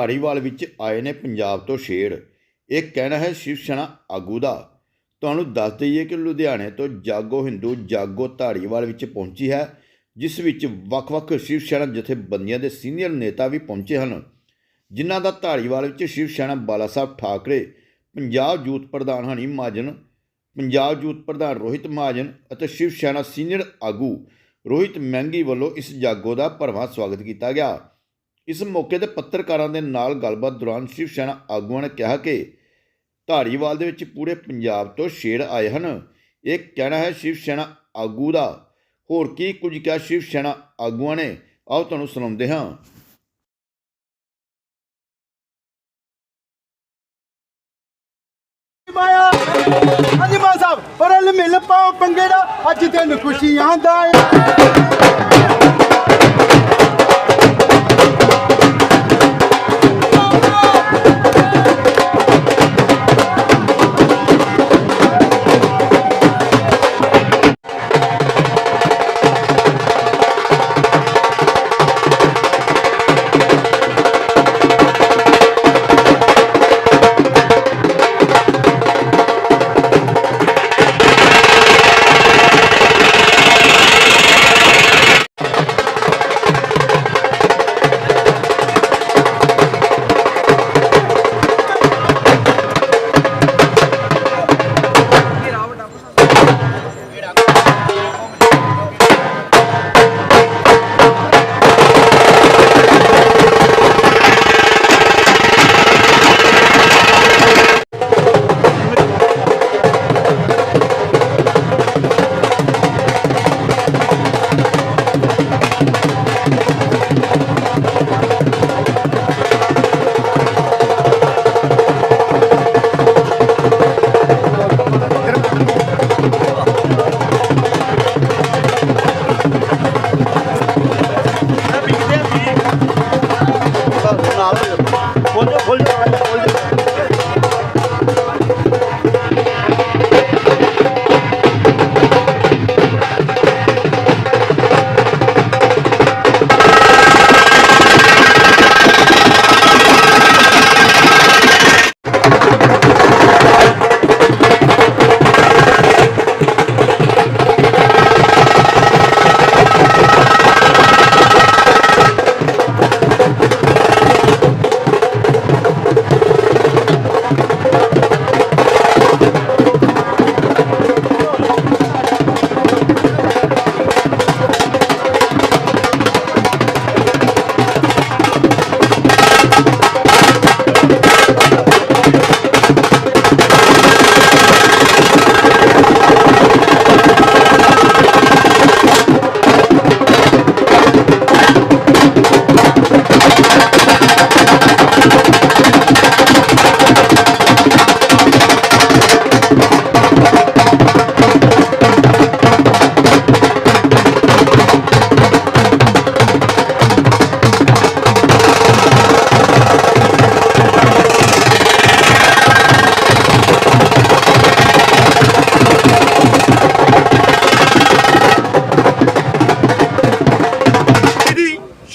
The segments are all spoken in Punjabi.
ਧਾਰੀਵਾਲ ਵਿੱਚ ਆਏ ਨੇ ਪੰਜਾਬ ਤੋਂ ਸ਼ੇਰ। ਇਹ ਕਹਿਣਾ ਹੈ ਸ਼ਿਵ ਸੈਨਾ ਆਗੂ ਦਾ। ਤੁਹਾਨੂੰ ਦੱਸ ਦਈਏ ਕਿ ਲੁਧਿਆਣੇ ਤੋਂ ਜਾਗੋ ਹਿੰਦੂ ਜਾਗੋ ਧਾਰੀਵਾਲ ਵਿੱਚ ਪਹੁੰਚੀ ਹੈ, ਜਿਸ ਵਿੱਚ ਵੱਖ-ਵੱਖ ਸ਼ਿਵ ਸੈਨਾ ਜਥੇਬੰਦੀਆਂ ਦੇ ਸੀਨੀਅਰ ਨੇਤਾ ਵੀ ਪਹੁੰਚੇ ਹਨ। ਜਿਨ੍ਹਾਂ ਦਾ ਧਾਰੀਵਾਲ ਵਿੱਚ ਸ਼ਿਵ ਸੈਨਾ ਬਾਲਾ ਸਾਹਿਬ ਠਾਕਰੇ, ਪੰਜਾਬ ਯੂਥ ਪ੍ਰਧਾਨ ਹਨੀ ਮਹਾਜਨ, ਪੰਜਾਬ ਯੂਥ ਪ੍ਰਧਾਨ ਰੋਹਿਤ ਮਹਾਜਨ ਅਤੇ ਸ਼ਿਵ ਸੈਨਾ ਸੀਨੀਅਰ ਆਗੂ ਰੋਹਿਤ ਮਹਿੰਗੀ ਵੱਲੋਂ ਇਸ ਜਾਗੋ ਦਾ ਭਰਵਾਂ ਸਵਾਗਤ ਕੀਤਾ ਗਿਆ। ਇਸ ਮੌਕੇ ਤੇ ਪੱਤਰਕਾਰਾਂ ਦੇ ਨਾਲ ਗੱਲਬਾਤ ਦੌਰਾਨ ਸ਼ਿਵ ਸੈਨਾ ਆਗੂਆਂ ਨੇ ਕਿਹਾ ਕਿ ਧਾਰੀਵਾਲ ਦੇ ਵਿੱਚ ਪੂਰੇ ਪੰਜਾਬ ਤੋਂ ਸ਼ੇਰ ਆਏ ਹਨ। ਇਹ ਕਹਿਣਾ ਹੈ ਸ਼ਿਵ ਸੈਨਾ ਆਗੂ ਦਾ। ਹੋਰ ਕੀ ਕੁਝ ਕਿਹਾ ਸ਼ਿਵ ਸੈਨਾ ਆਗੂਆਂ ਨੇ? ਆਓ ਤੁਹਾਨੂੰ ਸੁਣਾਉਂਦੇ ਹਾਂ। ਮਾਇਆ, ਹਾਂਜੀ ਮਾਂ ਸਾਹਿਬ ਪਰਲ ਮਿਲ ਪਾਓ ਪੰਗੜਾ ਅੱਜ ਤੈਨੂੰ ਖੁਸ਼ੀਆਂ ਦਾ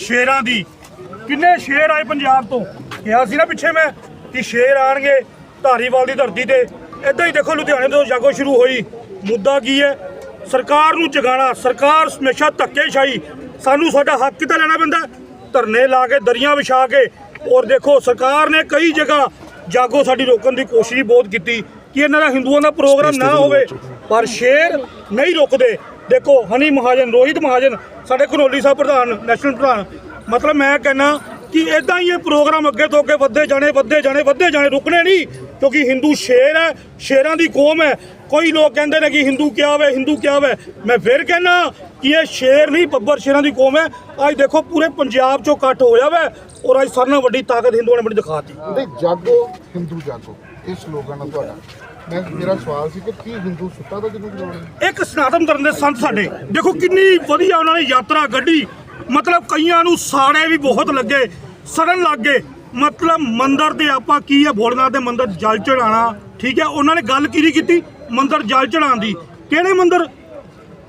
ਸ਼ੇਰਾਂ ਦੀ। ਕਿੰਨੇ ਸ਼ੇਰ ਆਏ ਪੰਜਾਬ ਤੋਂ? ਕਿਹਾ ਸੀ ਨਾ ਪਿੱਛੇ ਮੈਂ ਕਿ ਸ਼ੇਰ ਆਣਗੇ ਧਾਰੀਵਾਲ ਦੀ ਧਰਤੀ ਤੇ। ਇਦਾਂ ਹੀ ਦੇਖੋ ਲੁਧਿਆਣੇ ਤੋਂ ਜਾਗੋ ਸ਼ੁਰੂ ਹੋਈ। ਮੁੱਦਾ ਕੀ ਹੈ? ਸਰਕਾਰ ਨੂੰ ਜਗਾਣਾ ਸਰਕਾਰ ਹਮੇਸ਼ਾ ਧੱਕੇਸ਼ਾਹੀ। ਸਾਨੂੰ ਸਾਡਾ ਹੱਕ ਕਿੱਦਾਂ ਲੈਣਾ ਪੈਂਦਾ? ਧਰਨੇ ਲਾ ਕੇ ਦਰੀਆਂ ਵਿਛਾ ਕੇ। ਔਰ ਦੇਖੋ ਸਰਕਾਰ ਨੇ ਕਈ ਜਗ੍ਹਾ ਜਾਗੋ ਸਾਡੀ ਰੋਕਣ ਦੀ ਕੋਸ਼ਿਸ਼ ਬਹੁਤ ਕੀਤੀ ਕਿ ਇਹਨਾਂ ਦਾ ਹਿੰਦੂਆਂ ਦਾ ਪ੍ਰੋਗਰਾਮ ਨਾ ਹੋਵੇ। ਪਰ ਸ਼ੇਰ ਨਹੀਂ ਰੁਕਦੇ। ਦੇਖੋ, ਹਨੀ ਮਹਾਜਨ, ਰੋਹਿਤ ਮਹਾਜਨ, ਸਾਡੇ ਘਨੌਲੀ ਸਾਹਿਬ ਪ੍ਰਧਾਨ ਨੈਸ਼ਨਲ ਪ੍ਰਧਾਨ। ਮਤਲਬ ਮੈਂ ਕਹਿੰਨਾ ਕਿ ਇਦਾਂ ਹੀ ਇਹ ਪ੍ਰੋਗਰਾਮ ਅੱਗੇ ਤੋਂ ਅੱਗੇ ਵੱਧਦੇ ਜਾਣੇ ਵੱਧਦੇ ਜਾਣੇ ਵੱਧਦੇ ਜਾਣੇ, ਰੁਕਣੇ ਨਹੀਂ, ਕਿਉਂਕਿ ਹਿੰਦੂ ਸ਼ੇਰ ਹੈ, ਸ਼ੇਰਾਂ ਦੀ ਕੌਮ ਹੈ। ਕੋਈ ਲੋਕ ਕਹਿੰਦੇ ਨੇ ਕਿ ਹਿੰਦੂ ਕਿਆ ਹੋਵੇ, ਹਿੰਦੂ ਕਿਆ ਹੋਵੇ। ਮੈਂ ਫਿਰ ਕਹਿੰਨਾ ਕਿ ਇਹ ਸ਼ੇਰ ਨਹੀਂ, ਬੱਬਰ ਸ਼ੇਰਾਂ ਦੀ ਕੌਮ ਹੈ। ਅੱਜ ਦੇਖੋ, ਪੂਰੇ ਪੰਜਾਬ ਚੋਂ ਇਕੱਠ ਹੋਇਆ ਵੈ ਔਰ ਅੱਜ ਸਾਰਿਆਂ ਨਾਲੋਂ ਵੱਡੀ ਤਾਕਤ ਹਿੰਦੂਆਂ ਨੇ ਬੜੀ ਦਿਖਾਤੀ। ਨਹੀਂ ਹਿੰਦੂ ਜਾਗੋ। ਇਹ ਸਲੋਗਨ ਤੁਹਾਡਾ। ਮੈਂ ਮੇਰਾ ਸਵਾਲ ਸੀ ਕਿ ਕੀ ਹਿੰਦੂ ਸੁੱਤਾ ਤਾਂ ਜਿਹਨੂੰ ਜਗਾਉਣਾ ਇੱਕ ਸਨਾਤਨ ਧਰਮ ਦੇ ਸੰਤ ਸਾਡੇ। ਦੇਖੋ ਕਿੰਨੀ ਵਧੀਆ ਉਹਨਾਂ ਨੇ ਯਾਤਰਾ ਕੱਢੀ। ਮਤਲਬ ਕਈਆਂ ਨੂੰ ਸਾੜੇ ਵੀ ਬਹੁਤ ਲੱਗੇ, ਸੜਨ ਲੱਗ ਗਏ। ਮਤਲਬ ਮੰਦਰ ਤੇ ਆਪਾਂ ਕੀ ਹੈ ਭੋਲਨਾਥ ਦੇ ਮੰਦਰ ਜਲ ਚੜਾਣਾ ਠੀਕ ਹੈ? ਉਹਨਾਂ ਨੇ ਗੱਲ ਕੀ ਕੀਤੀ? ਮੰਦਰ ਜਲ ਚੜਾਉਣ ਦੀ। ਕਿਹੜੇ ਮੰਦਰ?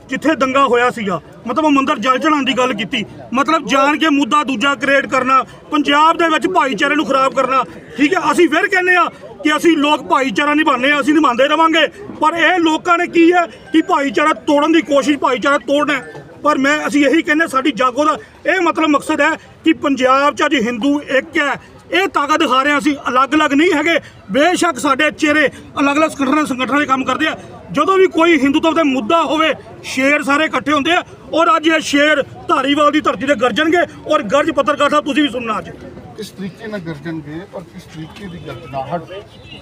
ਜਿੱਥੇ ਦੰਗਾ ਹੋਇਆ ਸੀਗਾ। ਮਤਲਬ ਉਹ ਮੰਦਰ ਜਲ ਚੜਾਉਣ ਦੀ ਗੱਲ ਕੀਤੀ। ਮਤਲਬ ਜਾਣ ਕੇ ਮੁੱਦਾ ਦੂਜਾ ਕ੍ਰੀਏਟ ਕਰਨਾ, ਪੰਜਾਬ ਦੇ ਵਿੱਚ ਭਾਈਚਾਰੇ ਨੂੰ ਖਰਾਬ ਕਰਨਾ, ਠੀਕ ਹੈ? ਅਸੀਂ ਫਿਰ ਕਹਿੰਦੇ ਆ ਕਿ ਅਸੀਂ ਲੋਕ ਭਾਈਚਾਰਾ ਨਿਭਾਉਂਦੇ ਆ ਅਸੀਂ ਨਿਭਾਉਂਦੇ ਰਵਾਂਗੇ। ਪਰ ਇਹ ਲੋਕਾਂ ਨੇ ਕੀ ਹੈ ਕਿ ਭਾਈਚਾਰਾ ਤੋੜਨ ਦੀ ਕੋਸ਼ਿਸ਼ ਭਾਈਚਾਰਾ ਤੋੜਨਾ ਪਰ ਮੈਂ, ਅਸੀਂ ਇਹੀ ਕਹਿੰਦੇ ਸਾਡੀ ਜਾਗੋ ਦਾ ਇਹ ਮਤਲਬ ਮਕਸਦ ਹੈ ਕਿ ਪੰਜਾਬ 'ਚ ਅੱਜ ਹਿੰਦੂ ਇੱਕ ਹੈ। ਇਹ ਤਾਕਤ ਦਿਖਾ ਰਹੇ ਹਾਂ ਅਸੀਂ, ਅਲੱਗ-ਅਲੱਗ ਨਹੀਂ ਹੈਗੇ। ਬੇਸ਼ੱਕ ਸਾਡੇ ਚਿਹਰੇ ਅਲੱਗ-ਅਲੱਗ ਸੰਗਠਨਾਂ ਸੰਗਠਨਾਂ ਦੇ ਕੰਮ ਕਰਦੇ ਆ। ਜਦੋਂ ਵੀ ਕੋਈ ਹਿੰਦੂਤਵ ਦਾ ਮੁੱਦਾ ਹੋਵੇ, ਸ਼ੇਰ ਸਾਰੇ ਇਕੱਠੇ ਹੁੰਦੇ ਆ। ਔਰ ਅੱਜ ਇਹ ਸ਼ੇਰ ਧਾਰੀਵਾਲ ਦੀ ਧਰਤੀ ਤੇ ਗਰਜਣਗੇ। ਔਰ ਗਰਜ ਪੱਤਰਕਾਰ ਸਾਹਿਬ, ਤੁਸੀਂ ਵੀ ਸੁਣਨਾ ਅੱਜ। ਕਿਸ ਤਰੀਕੇ ਨਾਲ ਗਰਜਣਗੇ ਔਰ ਕਿਸ ਤਰੀਕੇ ਦੀ ਗਰਜਨਾਹਟ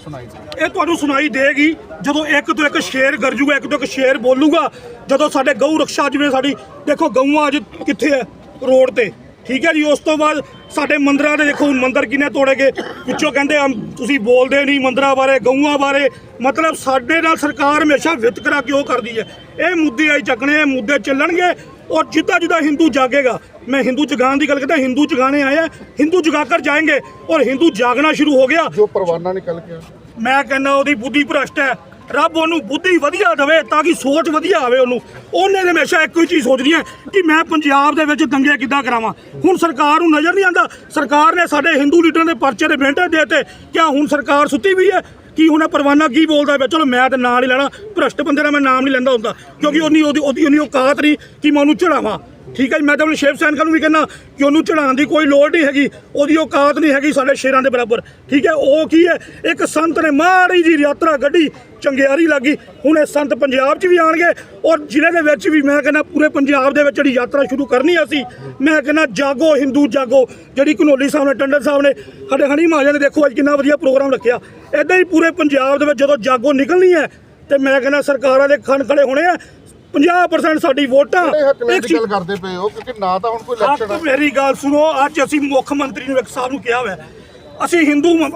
ਸੁਣਾਈ ਦੇ ਇਹ ਤੁਹਾਨੂੰ ਸੁਣਾਈ ਦੇਗੀ, ਜਦੋਂ ਇੱਕ ਤੋਂ ਇੱਕ ਸ਼ੇਰ ਗਰਜੂਗਾ, ਇੱਕ ਤੋਂ ਇੱਕ ਸ਼ੇਰ ਬੋਲੂਗਾ, ਜਦੋਂ ਸਾਡੇ ਗਊ ਰਕਸ਼ਾ ਜਿਵੇਂ ਸਾਡੀ, ਦੇਖੋ ਗਊਆਂ ਅੱਜ ਕਿੱਥੇ ਹੈ ਰੋਡ ਤੇ, ਠੀਕ ਹੈ ਜੀ, ਉਸ ਤੋਂ ਬਾਅਦ ਸਾਡੇ ਮੰਦਰਾਂ ਦੇ ਦੇਖੋ, ਮੰਦਰ ਕਿੰਨੇ ਤੋੜੇ ਗਏ ਵਿੱਚੋਂ ਕਹਿੰਦੇ ਤੁਸੀਂ ਬੋਲਦੇ ਨਹੀਂ ਮੰਦਰਾਂ ਬਾਰੇ, ਗਊਆਂ ਬਾਰੇ, ਮਤਲਬ ਸਾਡੇ ਨਾਲ ਸਰਕਾਰ ਹਮੇਸ਼ਾ ਵਿਤਕਰਾ ਕਿਉਂ ਕਰਦੀ ਹੈ। ਇਹ ਮੁੱਦੇ ਆਈ ਚੱਕਣੇ, ਇਹ ਮੁੱਦੇ ਚੱਲਣਗੇ ਔਰ ਜਿੱਦਾਂ ਜਿੱਦਾਂ ਹਿੰਦੂ ਜਾਗੇਗਾ ਮੈਂ ਹਿੰਦੂ ਜਗਾਉਣ ਦੀ ਗੱਲ ਕਰਦਾ ਹਿੰਦੂ ਜਗਾਣੇ ਆਏ ਆ ਹਿੰਦੂ ਜਗਾ ਕਰ ਜਾਏंगे ਔਰ ਹਿੰਦੂ ਜਾਗਣਾ ਸ਼ੁਰੂ ਹੋ ਗਿਆ। ਜੋ ਪਰਵਾਨਾ ਨਿਕਲ ਕੇ ਮੈਂ ਕਹਿੰਦਾ ਉਹਦੀ ਬੁੱਧੀ ਭ੍ਰਸ਼ਟ ਹੈ। ਰੱਬ ਉਹਨੂੰ ਬੁੱਧੀ ਵਧੀਆ ਦੇਵੇ ਤਾਂ ਕਿ ਸੋਚ ਵਧੀਆ ਆਵੇ ਉਹਨੂੰ। ਉਹਨੇ ਤਾਂ ਹਮੇਸ਼ਾ ਇੱਕੋ ਹੀ ਚੀਜ਼ ਸੋਚਦੀ ਹੈ ਕਿ ਮੈਂ ਪੰਜਾਬ ਦੇ ਵਿੱਚ ਦੰਗੇ ਕਿੱਦਾਂ ਕਰਾਵਾਂ। ਹੁਣ ਸਰਕਾਰ ਨੂੰ ਨਜ਼ਰ ਨਹੀਂ ਆਉਂਦਾ। ਸਰਕਾਰ ਨੇ ਸਾਡੇ ਹਿੰਦੂ ਲੀਡਰਾਂ ਦੇ ਪਰਚੇ ਦੇ ਬੈਂਟੇ ਦੇਤੇ। ਕਿਆ ਹੁਣ ਸਰਕਾਰ ਸੁੱਤੀ ਵੀ ਹੈ? ਕੀ ਹੁਣ ਇਹ ਪਰਵਾਨਾ ਕੀ ਬੋਲਦਾ ਪਿਆ ਚਲੋ ਮੈਂ ਤਾਂ ਨਾਂ ਨਹੀਂ ਲੈਣਾ। ਭ੍ਰਸ਼ਟ ਬੰਦੇ ਦਾ ਮੈਂ ਨਾਮ ਨਹੀਂ ਲੈਂਦਾ ਹੁੰਦਾ। ਕਿਉਂਕਿ ਉਹਨੀ ਉਹਦੀ ਉਹਦੀ ਉਹਨੀ ਔਕਾਤ ਨਹੀਂ ਕਿ ਮੈਂ ਉਹਨੂੰ ਚੜਾਵਾਂ। ਠੀਕ ਹੈ ਜੀ, ਮੈਂ ਤਾਂ ਆਪਣੇ ਸ਼ੇਵ ਸੈਨਿਕਾਂ ਨੂੰ ਵੀ ਕਹਿੰਦਾ ਕਿ ਉਹਨੂੰ ਚੜਾਉਣ ਦੀ ਕੋਈ ਲੋੜ ਨਹੀਂ ਹੈਗੀ, ਉਹਦੀ ਔਕਾਤ ਨਹੀਂ ਹੈਗੀ ਸਾਡੇ ਸ਼ੇਰਾਂ ਦੇ ਬਰਾਬਰ। ਠੀਕ ਹੈ, ਉਹ ਕੀ ਹੈ, ਇੱਕ ਸੰਤ ਨੇ ਮਾੜੀ ਜੀ ਯਾਤਰਾ ਗੱਡੀ ਚੰਗਿਆਰੀ ਲੱਗੀ ਹੁਣ ਇਹ ਸੰਤ ਪੰਜਾਬ 'ਚ ਵੀ ਆਣਗੇ ਔਰ ਜ਼ਿਲ੍ਹੇ ਦੇ ਵਿੱਚ ਵੀ ਮੈਂ ਕਹਿੰਦਾ ਪੂਰੇ ਪੰਜਾਬ ਦੇ ਵਿੱਚ ਜਿਹੜੀ ਯਾਤਰਾ ਸ਼ੁਰੂ ਕਰਨੀ ਅਸੀਂ, ਮੈਂ ਕਹਿੰਦਾ ਜਾਗੋ ਹਿੰਦੂ ਜਾਗੋ, ਜਿਹੜੀ ਘਨੌਲੀ ਸਾਹਿਬ ਨੇ, ਟੰਡਨ ਸਾਹਿਬ ਨੇ, ਸਾਡੇ ਹਣੀ ਮਹਾਜਨ ਨੇ ਦੇਖੋ ਅੱਜ ਕਿੰਨਾ ਵਧੀਆ ਪ੍ਰੋਗਰਾਮ ਰੱਖਿਆ। ਇਦਾਂ ਹੀ ਪੂਰੇ ਪੰਜਾਬ ਦੇ ਵਿੱਚ ਜਦੋਂ ਜਾਗੋ ਨਿਕਲਣੀ ਹੈ, ਤੇ ਮੈਂ ਕਹਿੰਦਾ ਸਰਕਾਰਾਂ ਦੇ ਖਣ ਖੜੇ ਹੋਣੇ ਆ 50% ਸਾਡੀ ਵੋਟਾਂ ਹੱਕ ਦੀ ਗੱਲ ਕਰਦੇ ਪਏ ਹੋ ਕਿਉਂਕਿ ਨਾ ਤਾਂ ਹੁਣ ਕੋਈ ਇਲੈਕਸ਼ਨ ਆਪ ਮੇਰੀ ਗੱਲ ਸੁਣੋ ਅੱਜ ਅਸੀਂ ਮੁੱਖ ਮੰਤਰੀ ਨੂੰ ਇੱਕ ਸਾਹਿਬ ਨੂੰ ਕਿਹਾ ਹੋਇਆ। ਅਸੀਂ ਹਿੰਦੂ ਮ-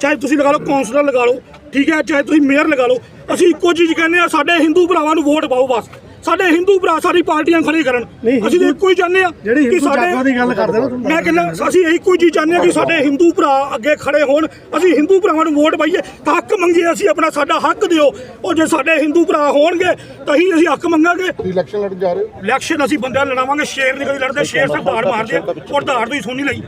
ਚਾਹੇ ਤੁਸੀਂ ਲਗਾ ਲਓ ਕੌਂਸਲਰ ਲਗਾ ਲਓ ਠੀਕ ਹੈ ਚਾਹੇ ਤੁਸੀਂ ਮੇਅਰ ਲਗਾ ਲਓ ਅਸੀਂ ਇੱਕੋ ਚੀਜ਼ ਕਹਿੰਦੇ ਆ ਸਾਡੇ ਹਿੰਦੂ ਭਰਾਵਾਂ ਨੂੰ ਵੋਟ ਪਾਓ ਬਸ ਸਾਡੇ ਹਿੰਦੂ ਭਰਾ ਸਾਡੀ ਪਾਰਟੀਆਂ ਖੜੀ ਕਰਨ। ਅਸੀਂ ਤਾਂ ਇੱਕੋ ਹੀ ਚਾਹੁੰਦੇ ਆ ਹਿੰਦੂ ਜਾਗੋ ਦੀ ਗੱਲ ਕਰਦੇ ਹੋ ਮੈਂ ਕਹਿੰਦਾ ਅਸੀਂ ਇਹੀ ਕੋਈ ਚੀਜ਼ ਚਾਹੁੰਦੇ ਆ ਕਿ ਸਾਡੇ ਹਿੰਦੂ ਭਰਾ ਅੱਗੇ ਖੜੇ ਹੋਣ। ਅਸੀਂ ਹਿੰਦੂ ਭਰਾਵਾਂ ਨੂੰ ਵੋਟ ਪਾਈਏ ਤਾਂ ਹੱਕ ਮੰਗੀਏ ਅਸੀਂ ਆਪਣਾ ਸਾਡਾ ਹੱਕ ਦਿਓ। ਉਹ ਜੇ ਸਾਡੇ ਹਿੰਦੂ ਭਰਾ ਹੋਣਗੇ ਤਾਂ ਹੀ ਅਸੀਂ ਹੱਕ ਮੰਗਾਂਗੇ। ਇਲੈਕਸ਼ਨ ਲੜ ਜਾ ਰਹੇ ਹੋ? ਇਲੈਕਸ਼ਨ ਅਸੀਂ ਬੰਦਿਆਂ ਲੜਾਵਾਂਗੇ ਸ਼ੇਰ ਦੀ ਕਦੀ ਲੜਦੇ ਸ਼ੇਰ ਸਿਰ ਧਾੜ ਮਾਰਦੇ ਆ, ਔਰ ਧਾੜ ਤੁਸੀਂ ਸੁਣੀ ਲਈ।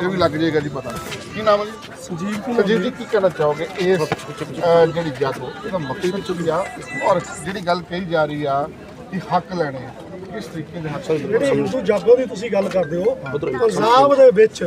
ਇਹ ਵੀ ਲੱਗ ਜਾਏਗਾ ਜੀ ਪਤਾ। ਕੀ ਨਾਮ ਹੈ ਜੀ? ਸੰਜੀਵ ਕੁਮਾਰ ਸੰਜੀਵ ਜੀ ਕੀ ਕਹਿਣਾ ਚਾਹੋਗੇ? ਇਸ ਜਿਹੜੀ ਜਾਗੋ ਇਹਦਾ ਮਕਸਦ ਕੀ ਆ? ਔਰ ਜਿਹੜੀ ਗੱਲ ਕਹੀ ਜਾ ਰਹੀ ਆ ਕਿ ਹੱਕ ਲੈਣੇ ਕਿਸ ਤਰੀਕੇ ਦੇ ਹੱਕ ਜਿਹੜੀ ਹਿੰਦੂ ਜਾਗੋ ਦੀ ਤੁਸੀਂ ਗੱਲ ਕਰਦੇ ਹੋ। ਪੰਜਾਬ ਦੇ ਵਿੱਚ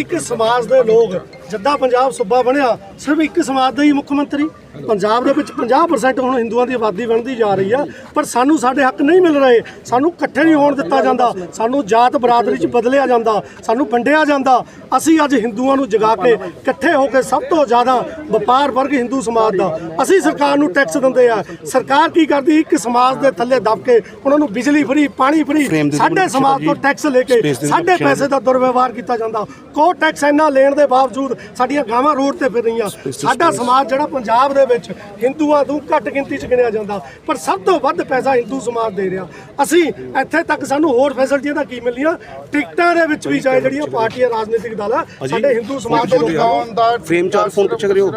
ਇੱਕ ਸਮਾਜ ਦੇ ਲੋਕ ਜੱਦਾ ਪੰਜਾਬ ਸੂਬਾ ਬਣਿਆ ਸਿਰਫ ਇੱਕ ਸਮਾਜ ਦਾ ਹੀ ਮੁੱਖ ਮੰਤਰੀ। ਪੰਜਾਬ ਦੇ ਵਿੱਚ 50% ਹੁਣ ਹਿੰਦੂਆਂ ਦੀ ਆਬਾਦੀ ਬਣਦੀ ਜਾ ਰਹੀ ਆ ਪਰ ਸਾਨੂੰ ਸਾਡੇ ਹੱਕ ਨਹੀਂ ਮਿਲ ਰਹੇ। ਸਾਨੂੰ ਇਕੱਠੇ ਨਹੀਂ ਹੋਣ ਦਿੱਤਾ ਜਾਂਦਾ। ਸਾਨੂੰ ਜਾਤ ਬਰਾਦਰੀ 'ਚ ਬਦਲਿਆ ਜਾਂਦਾ। ਸਾਨੂੰ ਵੰਡਿਆ ਜਾਂਦਾ। ਅਸੀਂ ਅੱਜ ਹਿੰਦੂਆਂ ਨੂੰ ਜਗਾ ਕੇ ਇਕੱਠੇ ਹੋ ਕੇ ਸਭ ਤੋਂ ਜ਼ਿਆਦਾ ਵਪਾਰ ਵਰਗ ਹਿੰਦੂ ਸਮਾਜ ਦਾ। ਅਸੀਂ ਸਰਕਾਰ ਨੂੰ ਟੈਕਸ ਦਿੰਦੇ ਆ। ਸਰਕਾਰ ਕੀ ਕਰਦੀ? ਇੱਕ ਸਮਾਜ ਦੇ ਥੱਲੇ ਦਬ ਕੇ ਉਹਨਾਂ ਨੂੰ ਬਿਜਲੀ ਫਰੀ ਪਾਣੀ ਫਰੀ ਸਾਡੇ ਸਮਾਜ ਤੋਂ ਟੈਕਸ ਲੈ ਕੇ ਸਾਡੇ ਪੈਸੇ ਦਾ ਦੁਰਵਿਵਹਾਰ ਕੀਤਾ ਜਾਂਦਾ। ਕੋ ਟੈਕਸ ਇੰਨਾ ਲੈਣ ਦੇ ਬਾਵਜੂਦ ਸਾਡੀਆਂ ਗਾਵਾਂ ਰੋਡ ਤੇ ਫਿਰ ਰਹੀਆਂ। ਸਾਡਾ ਸਮਾਜ ਜਿਹੜਾ ਪੰਜਾਬ ਦੇ ਵਿੱਚ ਹਿੰਦੂਆਂ ਤੋਂ ਘੱਟ ਗਿਣਤੀ ਚ ਗਿਣਿਆ ਜਾਂਦਾ। ਪਰ ਸਭ ਤੋਂ ਵੱਧ ਪੈਸਾ ਹਿੰਦੂ ਸਮਾਜ ਦੇ ਰਿਹਾ। ਅਸੀਂ ਇੱਥੇ ਤੱਕ ਸਾਨੂੰ ਹੋਰ ਫੈਸਿਲਿਟੀਆਂ ਦਾ ਕੀ ਮਿਲੀਆਂ ਟਿਕਟਾਂ ਦੇ ਵਿੱਚ ਵੀ ਚਾਹੇ ਜਿਹੜੀਆਂ ਪਾਰਟੀਆਂ ਰਾਜਨੀਤਿਕ ਦਲ ਆ ਸਾਡੇ ਹਿੰਦੂ ਸਮਾਜ ਦੇ ਲੋਕਾਂ ਦਾ ਫਰੇਮ ਚ ਫੋਨ ਪਿੱਛੇ ਕਰਿਓ।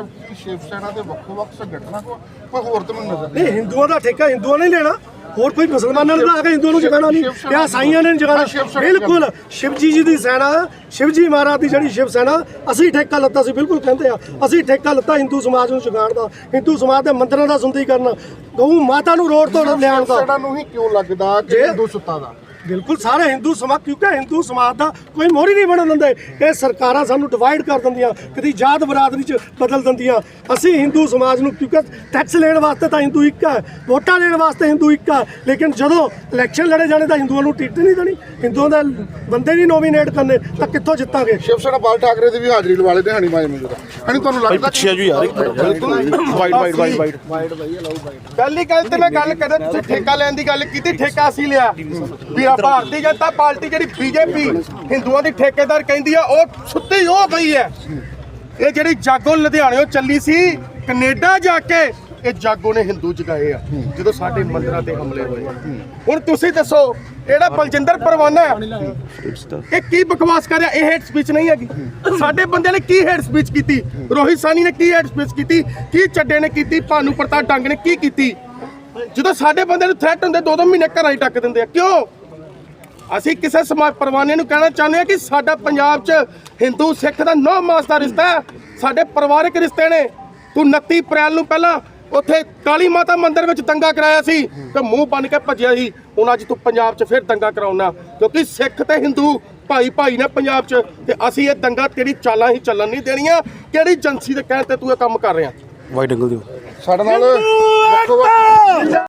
ਸ਼ਿਵ ਸੈਨਾ ਦੇ ਵੱਖੋ ਵੱਖ ਸੰਗਠਨਾਂ ਕੋ ਕੋਈ ਹੋਰ ਤਾਂ ਮੈਨੂੰ ਨਜ਼ਰ ਨਹੀਂ ਹਿੰਦੂਆਂ ਦਾ ਠੇਕਾ ਹਿੰਦੂਆਂ ਨੇ ਲੈਣਾ। ਹੋਰ ਕੋਈ ਮੁਸਲਮਾਨਾਂ ਨੇ ਤਾਂ ਆ ਕੇ ਹਿੰਦੂਆਂ ਨੂੰ ਜਗਾਣਾ ਨਹੀਂ ਜਾਂ ਸਾਈਆਂ ਨੇ ਜਗਾਣਾ ਬਿਲਕੁਲ ਸ਼ਿਵਜੀ ਜੀ ਦੀ ਸੈਨਾ ਸ਼ਿਵਜੀ ਮਹਾਰਾਜ ਦੀ ਜਿਹੜੀ ਸ਼ਿਵ ਸੈਨਾ ਅਸੀਂ ਠੇਕਾ ਲੱਤਾ ਸੀ ਬਿਲਕੁਲ ਕਹਿੰਦੇ ਆ ਅਸੀਂ ਠੇਕਾ ਲੱਤਾ ਹਿੰਦੂ ਸਮਾਜ ਨੂੰ ਜਗਾਉਣ ਦਾ ਹਿੰਦੂ ਸਮਾਜ ਦੇ ਮੰਦਿਰਾਂ ਦਾ ਸੁੰਦਰੀਕਰਨ ਗਊ ਮਾਤਾ ਨੂੰ ਰੋਡ ਤੋਂ ਲਿਆਉਣ ਦਾ। ਸੈਨਾ ਨੂੰ ਹੀ ਕਿਉਂ ਲੱਗਦਾ ਕਿ ਜੇ- ਹਿੰਦੂ ਸੁੱਤਾ ਦਾ? ਬਿਲਕੁਲ ਸਾਰੇ ਹਿੰਦੂ ਸਮਾਜ ਕਿਉਂਕਿ ਹਿੰਦੂ ਸਮਾਜ ਦਾ ਕੋਈ ਮੋਹਰੀ ਨਹੀਂ ਬਣਨ ਦਿੰਦੇ। ਇਹ ਸਰਕਾਰਾਂ ਸਾਨੂੰ ਡਿਵਾਈਡ ਕਰ ਦਿੰਦੀਆਂ ਕਦੀ ਜਾਤ ਬਰਾਦਰੀ ਚ ਬਦਲ ਦਿੰਦੀਆਂ। ਅਸੀਂ ਹਿੰਦੂ ਸਮਾਜ ਨੂੰ ਕਿਉਂਕਿ ਟੈਕਸ ਲੈਣ ਵਾਸਤੇ ਤਾਂ ਹਿੰਦੂ ਇੱਕ ਹੈ ਵੋਟਾਂ ਲੈਣ ਵਾਸਤੇ ਹਿੰਦੂ ਇੱਕ ਹੈ ਲੇਕਿਨ ਜਦੋਂ ਇਲੈਕਸ਼ਨ ਲੜੇ ਜਾਣੇ ਤਾਂ ਹਿੰਦੂਆਂ ਨੂੰ ਟਿਕਟ ਨਹੀਂ ਦੇਣੀ। ਹਿੰਦੂਆਂ ਦਾ ਬੰਦੇ ਨਹੀਂ ਨੋਮੀਨੇਟ ਕਰਨੇ ਤਾਂ ਕਿੱਥੋਂ ਜਿੱਤਾਂਗੇ? ਸ਼ਿਵ ਸੈਨਾ ਬਾਲ ਠਾਕਰੇ ਦੀ ਵੀ ਹਾਜ਼ਰੀ ਲਵਾ ਲੈਦੇ ਹਣੀ ਮਾਜੇ ਮੌਜੂਦਾ। ਹਣੀ ਤੁਹਾਨੂੰ ਲੱਗਦਾ ਪਿੱਛੇ ਜੀ ਯਾਰ ਵਾਈਡ ਵਾਈਡ ਵਾਈਡ ਵਾਈਡ ਪਹਿਲੀ ਗੱਲ ਤੇ ਮੈਂ ਗੱਲ ਕਰਾਂ ਤੁਸੀਂ ਠੇਕਾ ਲੈਣ ਦੀ ਗੱਲ ਕੀਤੀ ਠੇਕਾ ਅਸੀਂ ਲਿਆ। ਵੀ ਆ ਭਾਰਤੀ ਜਨਤਾ ਪਾਰਟੀ ਜਿਹੜੀ ਬੀਜੇਪੀ ਹਿੰਦੂਆਂ ਦੀ ਠੇਕੇਦਾਰ ਕਹਿੰਦੀ ਆ, ਉਹ ਸੁੱਤੀ ਉਹ ਪਈ ਹੈ। ਇਹ ਜਿਹੜੀ ਜਾਗੋ ਲੁਧਿਆਣਿਓਂ ਚੱਲੀ ਸੀ, ਕੈਨੇਡਾ ਜਾ ਕੇ ਇਹ ਜਾਗੋ ਨੇ ਹਿੰਦੂ ਜਗਾਏ ਆ, ਜਦੋਂ ਸਾਡੇ ਮੰਦਰਾਂ ਤੇ ਹਮਲੇ ਹੋਏ। ਹੁਣ ਤੁਸੀਂ ਦੱਸੋ ਇਹੜਾ ਬਲਜਿੰਦਰ ਪਰਵਾਨਾ ਇਹ ਕੀ ਬਕਵਾਸ ਕਰ ਰਿਹਾ? ਇਹ ਹੇਟ ਸਪੀਚ ਨਹੀਂ ਹੈਗੀ। ਸਾਡੇ ਬੰਦਿਆਂ ਨੇ ਕੀ ਹੇਟ ਸਪੀਚ ਕੀਤੀ? ਰੋਹਿਤ ਸਾਨੀ ਨੇ ਕੀ ਹੇਟ ਸਪੀਚ ਕੀਤੀ? ਕੀ ਚੱਡੇ ਨੇ ਕੀਤੀ? ਭਾਨੂ ਪ੍ਰਤਾਪ ਡੰਗ ਨੇ ਕੀ ਕੀਤੀ? ਜਦੋਂ ਸਾਡੇ ਬੰਦੇ ਨੂੰ ਥ੍ਰੈਟ ਹੁੰਦੇ ਦੋ ਦੋ ਮਹੀਨੇ ਘਰਾਂ ਹੀ ਟੱਕ ਦਿੰਦੇ ਆ। ਕਿਉਂ? ਅਸੀਂ ਕਿਸੇ ਸਮਾਜ ਪਰਵਾਨੇ ਨੂੰ ਕਹਿਣਾ ਚਾਹੁੰਦੇ ਆ ਕਿ ਸਾਡਾ ਪੰਜਾਬ 'ਚ ਹਿੰਦੂ ਸਿੱਖ ਦਾ ਨੌ ਮਾਸ ਦਾ ਰਿਸ਼ਤਾ ਹੈ। ਸਾਡੇ ਪਰਿਵਾਰਕ ਰਿਸ਼ਤੇ ਨੇ। ਤੂੰ 29 ਅਪ੍ਰੈਲ ਨੂੰ ਪਹਿਲਾਂ ਉੱਥੇ ਕਾਲੀ ਮਾਤਾ ਮੰਦਿਰ ਵਿੱਚ ਦੰਗਾ ਕਰਾਇਆ ਸੀ ਤੇ ਮੂੰਹ ਬੰਨ ਕੇ ਭੱਜਿਆ ਸੀ। ਹੁਣ ਅੱਜ ਤੂੰ ਪੰਜਾਬ 'ਚ ਫਿਰ ਦੰਗਾ ਕਰਾਉਣਾ। ਕਿਉਂਕਿ ਸਿੱਖ ਤੇ ਹਿੰਦੂ ਭਾਈ ਭਾਈ ਨੇ ਪੰਜਾਬ 'ਚ ਤੇ ਅਸੀਂ ਇਹ ਦੰਗਾ ਤੇਰੀ ਚਾਲਾਂ ਹੀ ਚੱਲਣ ਨਹੀਂ ਦੇਣੀਆਂ। ਕਿਹੜੀ ਏਜੰਸੀ ਦੇ ਕਹਿਣ ਤੇ ਤੂੰ ਇਹ ਕੰਮ ਕਰ ਰਿਹਾ? ਵਾਈਟ ਐਂਗਲ ਦਿਓ ਸਾਡੇ ਨਾਲ ਵੱਖੋ ਵੱਖ